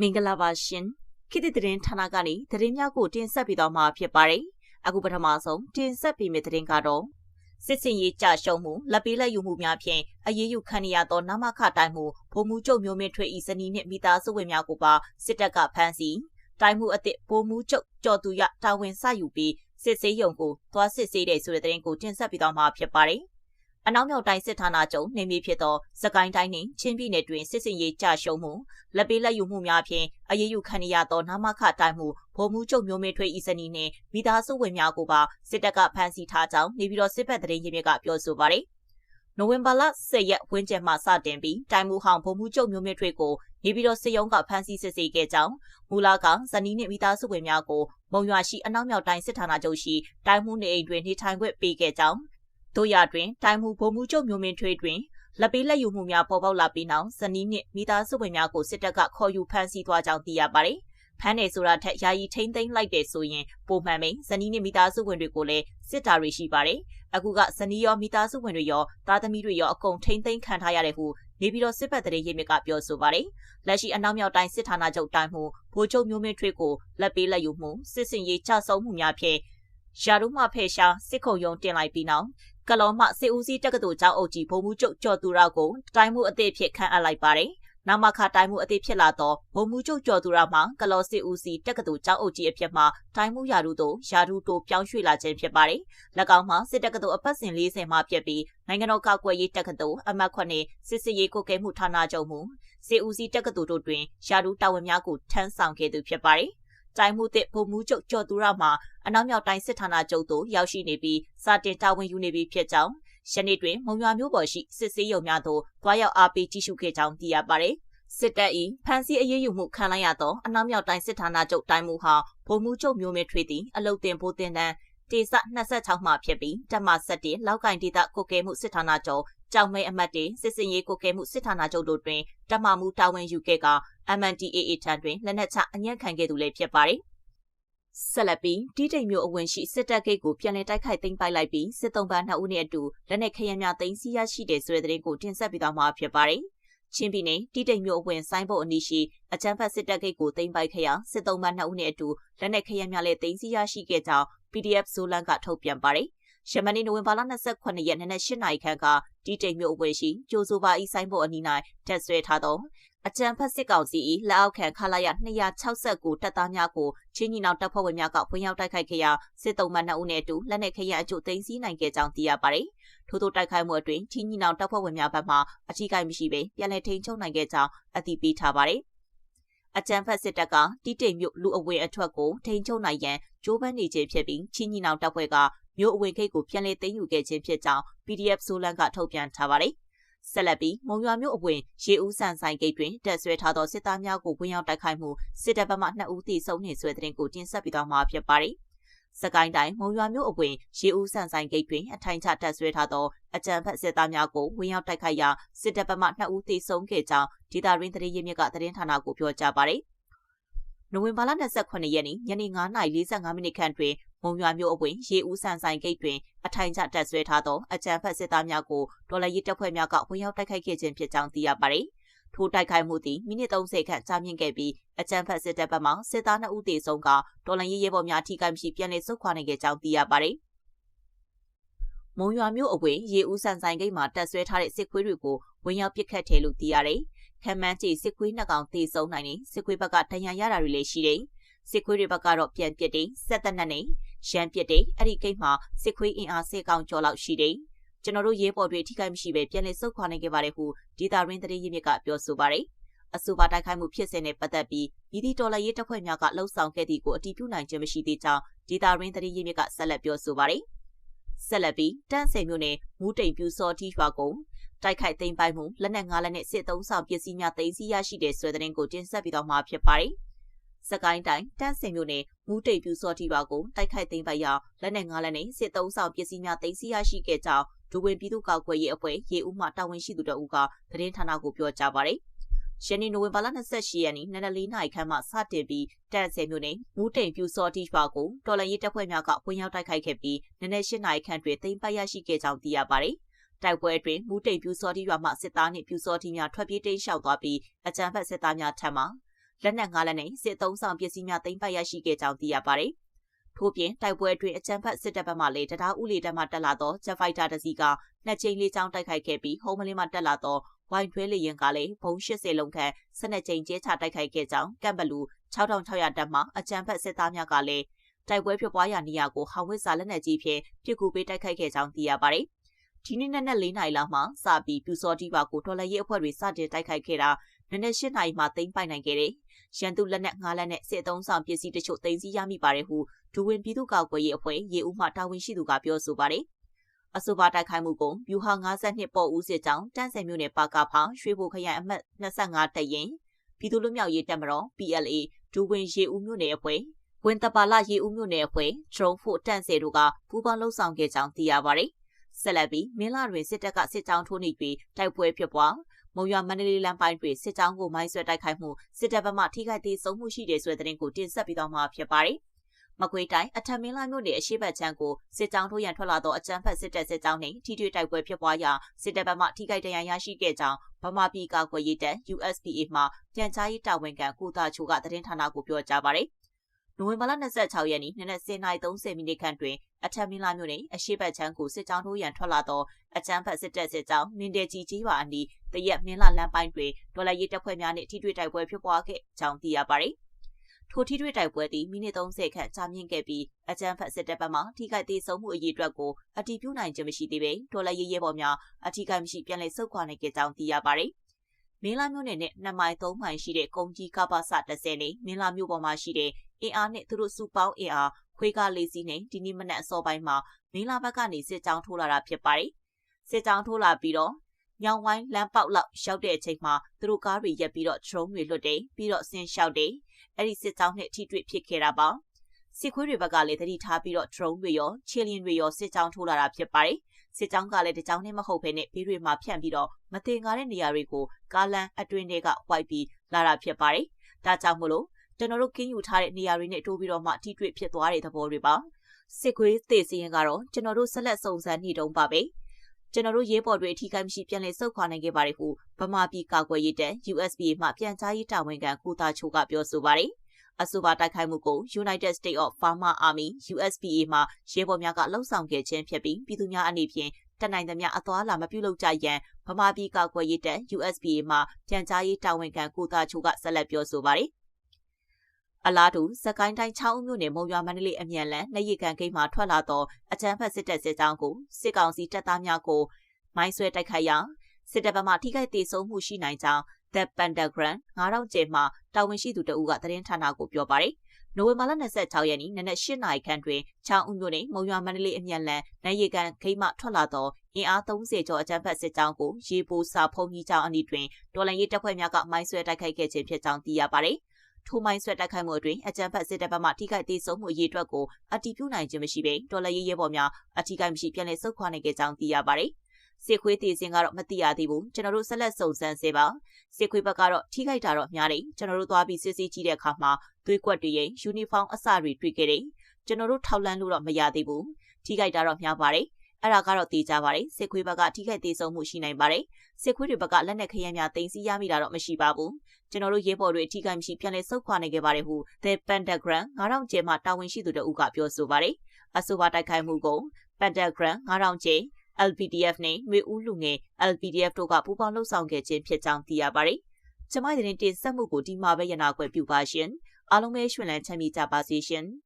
မင်္ဂလာပါရှင်ခေတ်သစ်သတင်းဌာနကနေသတင်းများကိုတင်ဆက်ပေးသွားမှာဖြစ်ပါတယ်အခုပထမဆုံးတင်ဆက်ပေးမယ့်သတင်းကတော့စစ်စင်ရေးကြရှုံမှုလက်ပေးလက်ယူမှုများဖြင့်အရေးယူခံရသောနမခတိုင်းမှုဗိုလ်မှူးချုပ်မျိုးမင်းထွေဤဇနီးနှင့်မိသားစုဝင်များကိုပါစစ်တပ်ကဖမ်းဆီးတိုင်းမှုအသစ်ဗိုလ်မှူးချုပ်ကျော်သူရတာဝန်ဆယူပြီးစစ်ဆေးရုံကိုသွားစစ်ဆေးတဲ့ဆိုတဲ့သတင်းကိုတင်ဆက်ပေးသွားမှာဖြစ်ပါတယ် အနောက်မြောက်တိုင်းစစ်ဌာနချုပ်နေမြေဖြစ်သောစကိုင်းတိုင်းနှင့်ချင်းပြည်နယ်တွင်စစ်စင်ရေးကြရှုံမှုလက်ပေးလက်ယူမှုများဖြင့်အရေးယူခံရသောနာမခတိုင်းမှုဗိုလ်မှူးချုပ်မျိုးမေထွေးဤစနီနှင့်မိသားစုဝင်များကိုပါစစ်တပ်ကဖမ်းဆီးထားကြောင်းနေပြည်တော်စစ်ဘက်တရင်ရင်းမြစ်ကပြောဆိုပါရယ်နိုဝင်ဘာလ10ရက်ဝန်းကျင်မှစတင်ပြီးတိုင်မူဟောင်ဗိုလ်မှူးချုပ်မျိုးမြင့်ထွေးကိုနေပြည်တော်စစ်ရုံးကဖမ်းဆီးစစ်ဆေးခဲ့ကြောင်းမူလာကဇနီးနှင့်မိသားစုဝင်များကိုမုံရွာရှိအနောက်မြောက်တိုင်းစစ်ဌာနချုပ်ရှိတိုင်မှုနေအိမ်တွင်နေထိုင်ခွင့်ပေးခဲ့ကြောင်း တို့ရတွင်တိုင်မှုဗိုလ်မှူးချုပ်မျိုးမင်းထွေးတွင်လက်ပေးလက်ယူမှုများပေါ်ပေါက်လာပြီးနောက်ဇနီးနှင့်မိသားစုဝင်များကိုစစ်တပ်ကခေါ်ယူဖမ်းဆီးသွားကြောင်းသိရပါတယ်။ဖမ်းတယ်ဆိုတာထက်ယာယီထိမ့်သိမ်းလိုက်တယ်ဆိုရင်ပုံမှန်ပင်ဇနီးနှင့်မိသားစုဝင်တွေကိုလည်းစစ်တာတွေရှိပါတယ်။အခုကဇနီးရောမိသားစုဝင်တွေရောသားသမီးတွေရောအကုန်ထိမ့်သိမ်းခံထားရတယ်ဟုနေပြည်တော်စစ်ဘက်တရေရေးမြစ်ကပြောဆိုပါတယ်။လက်ရှိအနောက်မြောက်တိုင်းစစ်ဌာနချုပ်တိုင်းမှုဗိုလ်ချုပ်မျိုးမင်းထွေးကိုလက်ပေးလက်ယူမှုစစ်စင်ရေးချဆုံးမှုများဖြင့်ရာထူးမှဖယ်ရှားစစ်ခုံရုံးတင်လိုက်ပြီးနောက် ကလောမှစေဦးစီးတက္ကသိုလ်ကျောင်းအုပ်ကြီးဗိုလ်မှူးချုပ်ကျော်သူရကိုတိုင်းမှုအသည့်ဖြစ်ခန့်အပ်လိုက်ပါတယ်။နောက်မှခတိုင်းမှုအသည့်ဖြစ်လာသောဗိုလ်မှူးချုပ်ကျော်သူရမှကလောစေဦးစီးတက္ကသိုလ်ကျောင်းအုပ်ကြီးအဖြစ်မှတိုင်းမှုရာထူးသို့ရာထူးတိုးပြောင်းရွှေ့လာခြင်းဖြစ်ပါတယ်။၎င်းမှစစ်တက္ကသိုလ်အပတ်စဉ်40မှဖြစ်ပြီးနိုင်ငံတော်ကာကွယ်ရေးတက္ကသိုလ်အမှတ်9စစ်စစ်ရေးကိုကဲမှုဌာနချုပ်မှုစေဦးစီးတက္ကသိုလ်တို့တွင်ရာထူးတာဝန်များကိုထမ်းဆောင်ခဲ့သူဖြစ်ပါတယ်။ တိုင်းမှုသစ်ဗိုလ်မှူးချုပ်ကျော်သူရမှအနောက်မြောက်တိုင်းစစ်ဌာနချုပ်သို့ရောက်ရှိနေပြီးစာတင်တာဝန်ယူနေပြီဖြစ်ကြောင်းယနေ့တွင်မုံရွာမြို့ပေါ်ရှိစစ်ဆေးရုံများသို့တွားရောက်အားပေးကြည့်ရှုခဲ့ကြောင်းသိရပါတယ်။စစ်တပ်၏ဖမ်းဆီးအရေးယူမှုခံလိုက်ရသောအနောက်မြောက်တိုင်းစစ်ဌာနချုပ်တိုင်းမှုဟာဗိုလ်မှူးချုပ်မျိုးမင်းထွေးသည်အလုတ်တင်ဖို့တင်တန်းတေစ26မှဖြစ်ပြီးတက်မ7လောက်ကင်ဒေသကိုကဲမှုစစ်ဌာနချုပ် ကြောင်မဲအမတ်တေစစ်စင်ရေးကိုကဲမှုစစ်ဌာနချုပ်တို့တွင်တမမှုတာဝန်ယူခဲ့က MNDAA ထံတွင်လက်နက်ချအညံ့ခံခဲ့သူလည်းဖြစ်ပါတယ်။ဆက်လက်ပြီးတီးတိမ်မျိုးအဝင်ရှိစစ်တပ်ဂိတ်ကိုပြန်လည်တိုက်ခိုက်သိမ်းပိုက်လိုက်ပြီးစစ်တုံးပန်းနှစ်ဦးနဲ့အတူလက်နက်ခရမ်းများသိမ်းဆည်းရရှိတဲ့ဆိုတဲ့သတင်းကိုတင်ဆက်ပေးသွားမှာဖြစ်ပါတယ်။ချင်းပြည်နယ်တီးတိမ်မျိုးအဝင်ဆိုင်ဘုတ်အနီးရှိအချမ်းဖတ်စစ်တပ်ဂိတ်ကိုသိမ်းပိုက်ခဲ့ရာစစ်တုံးပန်းနှစ်ဦးနဲ့အတူလက်နက်ခရမ်းများလည်းသိမ်းဆည်းရရှိခဲ့ကြောင်း PDF ဇိုလန်ကထုတ်ပြန်ပါတယ်။ ယမန်နေ့နိုဝင်ဘာလ28ရက်နေ့နက်8နာရီခန့်ကတီတိမ်မြို့အဝယ်ရှိကျိုးဆိုပါဤဆိုင်ဘုတ်အနီး၌တက်ဆွဲထားသောအကြံဖက်စစ်ကောင်စီ၏လက်အောက်ခံခလာရ269တပ်သားများကိုချင်းညီနောင်တပ်ဖွဲ့ဝင်များကဝင်ရောက်တိုက်ခိုက်ခဲ့ရာစစ်တုံးမနှစ်ဦးနဲ့အတူလက်နက်ခရအကျိုးသိမ်းဆည်းနိုင်ခဲ့ကြောင်းသိရပါတယ်။ထို့သောတိုက်ခိုက်မှုအတွင်းချင်းညီနောင်တပ်ဖွဲ့ဝင်များဘက်မှအထူးကိမရှိဘဲပြန်လည်ထိန်းချုပ်နိုင်ခဲ့ကြောင်းအသိပေးထားပါတယ်။အကြံဖက်စစ်တပ်ကတီးတိမ်မြို့လူအဝေအထွက်ကိုထိန်းချုပ်နိုင်ရန်ကြိုးပမ်းနေခြင်းဖြစ်ပြီးချင်းညီနောင်တပ်ဖွဲ့က မြို့အဝေခိတ်ကိုပြန်လည်သိမ်းယူခဲ့ခြင်းဖြစ်ကြောင်း PDF ဆိုလန်ကထုတ်ပြန်ထားပါတယ်ဆက်လက်ပြီးမုံရွာမြို့အဝင်ရေဦးဆန်ဆိုင်ဂိတ်တွင်တက်ဆွဲထားသောစစ်သားများကိုဝင်ရောက်တိုက်ခိုက်မှုစစ်တပ်ဘက်မှ2ဦးသေဆုံးနေဆွဲတဲ့တင်ကိုတင်ဆက်ပြီးတော့မှာဖြစ်ပါတယ်။စကိုင်းတိုင်းမုံရွာမြို့အဝင်ရေဦးဆန်ဆိုင်ဂိတ်တွင်အထိုင်ချတက်ဆွဲထားသောအကြံဖက်စစ်သားများကိုဝင်ရောက်တိုက်ခိုက်ရာစစ်တပ်ဘက်မှ2ဦးသေဆုံးခဲ့ကြောင်းဒေတာရင်းသတင်းရင်းမြစ်ကသတင်းဌာနကိုပြောကြားပါတယ်။နိုဝင်ဘာလ28ရက်နေ့ညနေ9:45မိနစ်ခန့်တွင် မုံရွာမြို့အဝင်ရေဦးဆန်ဆိုင်ဂိတ်တွင်အထိုင်ကျတက်ဆွဲထားသောအကြံဖက်စစ်သားများကိုဒေါ်လာရေးတပ်ဖွဲ့များကဝင်ရောက်တိုက်ခိုက်ခဲ့ခြင်းဖြစ်ကြောင်းသိရပါသည်။ထိုတိုက်ခိုက်မှုသည်မိနစ်30ခန့်ကြာမြင့်ခဲ့ပြီးအကြံဖက်စစ်တပ်ဘက်မှစစ်သား2ဦးသေဆုံးကဒေါ်လာရေးရဲဘော်များထိခိုက်မရှိပြန်လည်ဆုတ်ခွာနိုင်ခဲ့ကြောင်းသိရပါသည်။မုံရွာမြို့အဝေးရေဦးဆန်ဆိုင်ဂိတ်မှာတက်ဆွဲထားတဲ့စစ်ခွေးတွေကိုဝင်ရောက်ပစ်ခတ်တယ်လို့သိရတယ်။ခံမှန်းကြည့်စစ်ခွေးနှစ်ကောင်သေဆုံးနိုင်နေစစ်ခွေးဘက်ကဒဏ်ရာရတာတွေလည်းရှိတယ်။စစ်ခွေးတွေဘက်ကတော့ပြန်ပစ်တယ်စက်သက်နဲ့နေ ရန်ပစ်တယ်အဲ့ဒီဂိတ်မှာစစ်ခွေးအင်အားစေကောင်ကျော်လောက်ရှိတယ်ကျွန်တော်တို့ရဲဘော်တွေထိခိုက်မရှိပဲပြန်လည်ဆုတ်ခွာနိုင်ခဲ့ပါတယ်ဟုဒေတာရင်းတရေရင်းမြစ်ကပြောဆိုပါတယ်အဆိုပါတိုက်ခိုက်မှုဖြစ်စဉ်နဲ့ပတ်သက်ပြီးပြည်သူတော်လှန်ရေးတပ်ဖွဲ့များကလှုံ့ဆော်ခဲ့သည့်ကိုအတည်ပြုနိုင်ခြင်းမရှိသေးကြောင်းဒေတာရင်းတရေရင်းမြစ်ကဆက်လက်ပြောဆိုပါတယ်ဆက်လက်ပြီးတန်းစိန်မြို့နယ်မူးတိမ်ပြူစောတိရွာကုန်းတိုက်ခိုက်သိမ်းပိုက်မှုလက်နက်ငါးလက်နဲ့စစ်သုံးဆောင်ပစ္စည်းများသိမ်းဆည်းရရှိတဲ့ဆွဲတဲ့ကိုတင်ဆက်ပြီးတော့မှာဖြစ်ပါတယ်။ စကိုင်းတိုင်းတန်းစင်မြို့နယ်မူးတိတ်ပြူစောတိပါကိုတိုက်ခိုက်သိမ်းပိုက်ရာလက်နက်ငါးလက်နဲ့စစ်သုံးဆောင်ပစ္စည်းများသိမ်းဆည်းရရှိခဲ့ကြောင်းဒူဝင်ပြည်သူ့ကောက်ွယ်ရေးအဖွဲ့ရေဦးမှတာဝန်ရှိသူတို့ကသတင်းဌာနကိုပြောကြားပါတယ်။ယနေ့နိုဝင်ဘာလ28ရက်နေ့နနလေးနိုင်ခန့်မှစတင်ပြီးတန်းစင်မြို့နယ်မူးတိတ်ပြူစောတိပါကိုတော်လန်ရေးတပ်ဖွဲ့များကဝင်ရောက်တိုက်ခိုက်ခဲ့ပြီးနနက်၈နာရီခန့်တွင်သိမ်းပိုက်ရရှိခဲ့ကြောင်းသိရပါတယ်။တိုက်ပွဲအတွင်းမူတိတ်ပြူစောတိရွာမှစစ်သားနှင့်ပြူစောတိများထွက်ပြေးတိမ်းရှောက်သွားပြီးအကြမ်းဖက်စစ်သားများထံမှ လက်နက်၅လက်နဲ့စစ်သုံးဆောင်ပစ္စည်းများသိမ်းပိုက်ရရှိခဲ့ကြောင်းသိရပါတယ်။ထို့ပြင်တိုက်ပွဲအတွင်းအကြမ်းဖက်စစ်တပ်ဘက်မှလည်းတရားဥလေတပ်မှတက်လာသော Jet Fighter တစ်စီးကနှစ်ကြိမ်လေးချောင်းတိုက်ခိုက်ခဲ့ပြီးဟုံးမလင်းမှတက်လာသောဝိုင်ထွဲလေရင်ကလည်းဘုံ80လုံးခန့်၁၂ကြိမ်ကျဲချတိုက်ခိုက်ခဲ့ကြောင်းကမ်ဘလူ6600တပ်မှအကြမ်းဖက်စစ်သားများကလည်းတိုက်ပွဲဖြစ်ပွားရာနေရာကိုဟောင်ဝစ်စာလက်နက်ကြီးဖြင့်ပြစ်ကူပေးတိုက်ခိုက်ခဲ့ကြောင်းသိရပါတယ်။ဒီနေ့နက်နက်၄နာရီလောက်မှစပြီးပြူစောတီပါကိုတော်လှန်ရေးအဖွဲ့တွေစတင်တိုက်ခိုက်ခဲ့တာနနက်၈နာရီမှသိမ်းပိုက်နိုင်ခဲ့တယ်။ ရန်သူလက်နက်၅လက်နဲ့စစ်အုံဆောင်ပစ္စည်းတချို့သိမ်းဆည်းရမိပါတယ်ဟုဒူဝင်ပြည်သူ့ကောက်ွယ်ရေးအဖွဲ့ရေဦးမှတာဝန်ရှိသူကပြောဆိုပါတယ်။အဆိုပါတိုက်ခိုက်မှုကိုဗျူဟာ52ပေါ်ဦးစစ်ကြောင်းတန်းစင်မြို့နယ်ပါကာဖာရွှေဘိုခရိုင်အမှတ်25တရင်ပြည်သူ့လူမျိုးရေးတပ်မတော် PLA ဒူဝင်ရေဦးမြို့နယ်အဖွဲ့ဝင်တပါလာရေဦးမြို့နယ်အဖွဲ့ဒရုန်းဖို့တန့်စေတို့ကပူးပေါင်းလှုပ်ဆောင်ခဲ့ကြောင်းသိရပါတယ်။ဆက်လက်ပြီးမင်းလာတွင်စစ်တပ်ကစစ်ကြောင်းထိုးနေပြီးတိုက်ပွဲဖြစ်ပွား မုံရွာမန္တလေးလမ်းပိုင်းတွင်စစ်ကြောင်းကိုမိုင်းဆွဲတိုက်ခိုက်မှုစစ်တပ်ဘက်မှထိခိုက်သေးဆုံးမှုရှိတယ်ဆိုတဲ့သတင်းကိုတင်ဆက်ပြီးတော့မှာဖြစ်ပါတယ်။မကွေးတိုင်းအထက်မင်းလာမြို့နယ်အရှိတ်ချမ်းကိုစစ်ကြောင်းထိုးရန်ထွက်လာသောအကြမ်းဖက်စစ်တပ်စစ်ကြောင်းနှင့်ထိတွေ့တိုက်ပွဲဖြစ်ပွားရာစစ်တပ်ဘက်မှထိခိုက်ဒဏ်ရာရရှိခဲ့ကြောင်းဗမာပြည်ကာကွယ်ရေးတပ် USPA မှပြန်ကြားရေးတာဝန်ခံကိုသာချိုကသတင်းဌာနကိုပြောကြားပါတယ်။နိုဝင်ဘာလ26ရက်နေ့နနက်10:30မိနစ်ခန့်တွင်အထက်မင်းလာမြို့နယ်အရှိတ်ချမ်းကိုစစ်ကြောင်းထိုးရန်ထွက်လာသောအကြမ်းဖက်စစ်တပ်စစ်ကြောင်းမင်းတဲကြီးကြီးပါအနီး တရက်မင်းလာလမ်းပိုင်းတွင်ဒေါ်လာရေးတပ်ဖွဲ့များနှင့်ထိတွေ့တိုက်ပွဲဖြစ်ပွားခဲ့ကြောင်းသိရပါသည်။ထိုထိတွေ့တိုက်ပွဲသည်မိနစ်30ခန့်ကြာမြင့်ခဲ့ပြီးအကြမ်းဖက်စစ်တပ်ဘက်မှထိခိုက်သေးဆုံးမှုအရေးအတွက်ကိုအတည်ပြုနိုင်ခြင်းမရှိသေးပေဒေါ်လာရေးရဲဘော်များအထီးကိုက်မရှိပြန်လည်ဆုတ်ခွာနိုင်ခဲ့ကြောင်းသိရပါသည်။မင်းလာမြို့နယ်နဲ့2မိုင်3မိုင်ရှိတဲ့ကုန်းကြီးကပ္ပစ30နဲ့မင်းလာမြို့ပေါ်မှာရှိတဲ့အင်အားနဲ့သူတို့စုပေါင်းအင်အားခွေးကားလေးစီးနဲ့ဒီနေ့မနက်အစောပိုင်းမှာမင်းလာဘက်ကနေစစ်ကြောင်းထိုးလာတာဖြစ်ပါတယ်။စစ်ကြောင်းထိုးလာပြီးတော့ ညောင်ဝိုင်းလမ်းပေါက်လောက်ရောက်တဲ့အချိန်မှာသူတို့ကားတွေရက်ပြီးတော့ drone တွေလွတ်တယ်ပြီးတော့ဆင်းလျှောက်တယ်အဲ့ဒီစစ်ကြောင်းနဲ့ထိတွေ့ဖြစ်ခဲ့တာပါစစ်ခွေးတွေဘက်ကလည်းတတိထားပြီးတော့ drone တွေရောချီလျင်တွေရောစစ်ကြောင်းထိုးလာတာဖြစ်ပါတယ်စစ်ကြောင်းကလည်းတကြောင်းနဲ့မဟုတ်ဘဲနဲ့ဘေးတွေမှာဖြန့်ပြီးတော့မတင်ကားတဲ့နေရာတွေကိုကားလမ်းအတွင်းတွေကဝိုက်ပြီးလာတာဖြစ်ပါတယ်ဒါကြောင့်မို့လို့ကျွန်တော်တို့ကင်းယူထားတဲ့နေရာတွေနဲ့တိုးပြီးတော့မှထိတွေ့ဖြစ်သွားတဲ့သဘောတွေပါစစ်ခွေးသေစီရင်ကတော့ကျွန်တော်တို့ဆက်လက်စုံစမ်းနေတုန်းပါပဲ ကျွန်တော်တို့ရေးပေါ်တွေအထီးကိုင်းမရှိပြန်လည်ဆုတ်ခွာနိုင်ခဲ့ပါတယ်ဟုဗမာပြည်ကာကွယ်ရေးတပ် USPA မှပြန်ကြားရေးတာဝန်ခံကိုတာချိုကပြောဆိုပါတယ်အဆိုပါတိုက်ခိုက်မှုကို United States of Burma Army USPA မှရဲဘော်များကလှုံ့ဆော်ခဲ့ခြင်းဖြစ်ပြီးပြည်သူများအနေဖြင့်တနိုင်သမျှအသွာလာမပြုလုပ်ကြရန်ဗမာပြည်ကာကွယ်ရေးတပ် USPA မှပြန်ကြားရေးတာဝန်ခံကိုတာချိုကဆက်လက်ပြောဆိုပါတယ်။ အလားတူစကိုင်းတိုင်း6ဦးမြို့နယ်မုံရွာမန္တလေးအမြန်လန်နှရိကန်ဂိတ်မှထွက်လာသောအကြမ်းဖက်စစ်တပ်စစ်ကြောင်းကိုစစ်ကောင်စီတပ်သားများကိုမိုင်းဆွဲတိုက်ခိုက်ရာစစ်တပ်ဘက်မှထိခိုက်ဒေဆုံးမှုရှိနိုင်ကြောင်း The Pentagram 9000ကျဲမှတာဝန်ရှိသူတဦးကသတင်းဌာနကိုပြောပါတယ်။နိုဝင်ဘာလ26ရက်နေ့နနက်8နာရီခန့်တွင်ချောင်းဦးမြို့နယ်မုံရွာမန္တလေးအမြန်လန်နိုင်ရီကန်ဂိတ်မှထွက်လာသောအင်အား30ကျော်အကြမ်းဖက်စစ်ကြောင်းကိုရေပိုးစာဖုံကြီးကြောင်းအနီးတွင်တော်လန်ရေးတပ်ဖွဲ့များကမိုင်းဆွဲတိုက်ခိုက်ခဲ့ခြင်းဖြစ်ကြောင်းသိရပါတယ်။ ထိုမိုင်းဆွဲတိုက်ခိုက်မှုအတွင်းအကြမ်းဖက်စစ်တပ်ဘက်မှထိခိုက်သေးဆုံးမှုအရေးအတွက်ကိုအတည်ပြုနိုင်ခြင်းမရှိဘဲဒေါ်လာရေးရဲဘော်များအထီးကိုက်မရှိပြန်လည်ဆုတ်ခွာနိုင်ခဲ့ကြောင်းသိရပါတယ်။စစ်ခွေးတည်စင်ကတော့မသိရသေးဘူးကျွန်တော်တို့ဆက်လက်စုံစမ်းစေပါစစ်ခွေးဘက်ကတော့ထိခိုက်တာတော့များတယ်ကျွန်တော်တို့သွားပြီးစစ်စစ်ကြည့်တဲ့အခါမှာသွေးကွက်တွေရဲ့ယူနီဖောင်းအစတွေတွေ့ခဲ့တယ်ကျွန်တော်တို့ထောက်လန်းလို့တော့မရသေးဘူးထိခိုက်တာတော့များပါတယ် အဲ့ဒါကတော့တေးကြပါတယ်စစ်ခွေးဘက်ကထိခိုက်သေးဆုံးမှုရှိနိုင်ပါတယ်စစ်ခွေးတွေဘက်ကလက်နက်ခရမ်းများတင်စီရမိတာတော့မရှိပါဘူးကျွန်တော်တို့ရဲဘော်တွေအထီးကမရှိပြန်လည်ဆုတ်ခွာနိုင်ခဲ့ပါတယ်ဟု The Pentagram 9000ကျဲမှတာဝန်ရှိသူတို့ကပြောဆိုပါတယ်အဆိုပါတိုက်ခိုက်မှုကို Pentagram 9000ကျဲ LPDF နဲ့မျိုးဦးလူငယ် LPDF တို့ကပူးပေါင်းလှုပ်ဆောင်ခဲ့ခြင်းဖြစ်ကြောင်းသိရပါတယ်။ကျမရဲ့တင်ဆက်မှုကိုဒီမှာပဲရနာခွဲပြုပါရှင်။အားလုံးပဲရှင်လန်းချမ်းမြေ့ကြပါစေရှင်။